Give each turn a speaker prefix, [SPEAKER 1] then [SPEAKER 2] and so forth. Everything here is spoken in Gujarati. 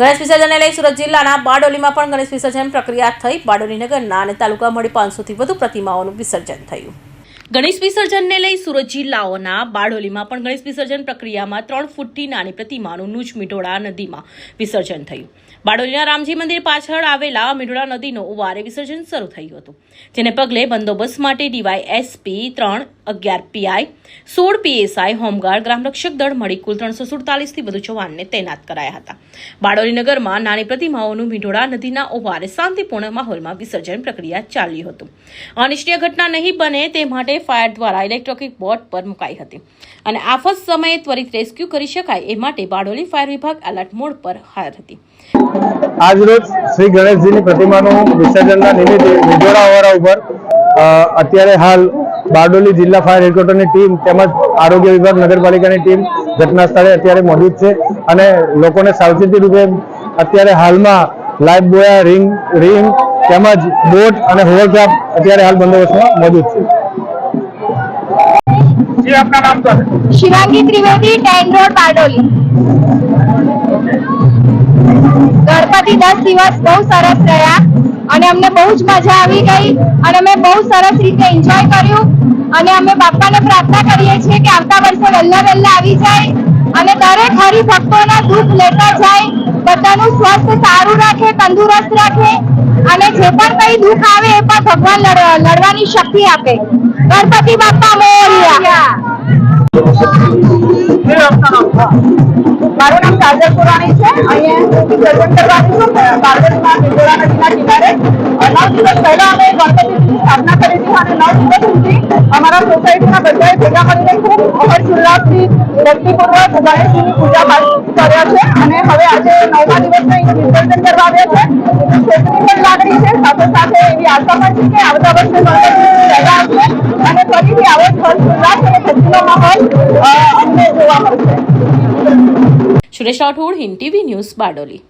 [SPEAKER 1] ગણેશ વિસર્જનને લઈ સુરત જિલ્લાના બારડોલીમાં પણ ગણેશ વિસર્જન પ્રક્રિયા થઈ. બારડોલી નગરના અને તાલુકા મળી પાંચસોથી વધુ પ્રતિમાઓનું વિસર્જન થયું. ગણેશ વિસર્જનને લઈ સુરત જિલ્લાઓના બારડોલીમાં પણ ગણેશ વિસર્જન પ્રક્રિયામાં ત્રણ ફૂટથી નાની પ્રતિમાનું નુજ મીઢોળા નદીમાં વિસર્જન થયું. બારડોલીના રામજી મંદિર પાછળ આવેલા મીઢોળા નદીનો ઉવારે વિસર્જન શરૂ થયું હતું. જેને પગલે બંદોબસ્ત માટે ડીવાય એસપી ત્રણ અગિયાર પીઆઈ, સોળ પીએસઆઈ, હોમગાર્ડ ગ્રામરક્ષક દળ મળી કુલ ત્રણસો સુડતાલીસથી વધુ જવાનને તૈનાત કરાયા હતા. બારડોલી નગરમાં નાની પ્રતિમાઓનું મીઠોડા નદીના ઓવારે શાંતિપૂર્ણ માહોલમાં વિસર્જન પ્રક્રિયા ચાલી હતું. અનિષ્ટીય ઘટના નહીં બને તે માટે ફાયર દ્વારા ઇલેક્ટ્રોનિક બોટ પર મુકાઈ હતી. અને આફત સમયે ત્વરિત રેસ્ક્યુ કરી શકાય એ માટે બારડોલી ફાયર વિભાગ એલર્ટ મોડ પર હાજર હતી.
[SPEAKER 2] આજરોજ શ્રી ગણેશજીની પ્રતિમાનું વિસર્જનના નિમિત્તે વિજોડા ઓવારા ઉપર અત્યારે હાલ બારડોલી જિલ્લા ફાયર હેડક્વાર્ટરની ટીમ તેમજ આરોગ્ય વિભાગ નગરપાલિકાની ટીમ ઘટના સ્થળે અત્યારે મોજૂદ છે અને લોકોને સાવચેતી રૂપે અત્યારે હાલમાં લાઈફ બોયા રિંગ રિંગ તેમજ બોટ અને હોવરક્રાફ્ટ અત્યારે હાલ બંદોબસ્તમાં મોજૂદ છે.
[SPEAKER 3] Shivangi Trivedi time road Bardoli. Ganpati દસ દિવસ બહુ સરસ રહ્યા અને અમને બહુ જ મજા આવી ગઈ અને અમે બહુ સરસ રીતે એન્જોય કર્યું અને અમે બાપાને પ્રાર્થના કરીએ છીએ કે આવતા વર્ષે વહેલા વહેલા આવી જાય અને દરેક હરિભક્તોના દુઃખ લેતા જાય, બધાનું સ્વસ્થ સારું રાખે, તંદુરસ્ત રાખે અને જે પણ કઈ દુઃખ આવે એ પણ ભગવાન લડ- લડવાની શક્તિ આપે. ગણપતિ બાપા મોરયા. બાર્ગર કરવાની છે. અહીંયા વિસર્જન કરવાની છે. નવ દિવસ પહેલા અમે ગણપતિની સ્થાપના અને નવ દિવસ અમારા સોસાયટીના બધાએ ભેગા મળીને ખૂબ હર્ષ ઉલ્લાસથી પૂજા કર્યા છે. અને હવે આજે નવમા દિવસને અહીં વિસર્જન કરવા આવ્યા છે. ક્ષેત્રની લાગણી છે. સાથે સાથે એવી આશા પણ કે આવતા વર્ષે ગણપતિ પહેલા અને ફરીથી આવો જ હર્ષ ઉલ્લાસ અને ભક્તિનો માહોલ અમને જોવા મળશે.
[SPEAKER 1] Suresh Rathod Hindi TV news Bardoli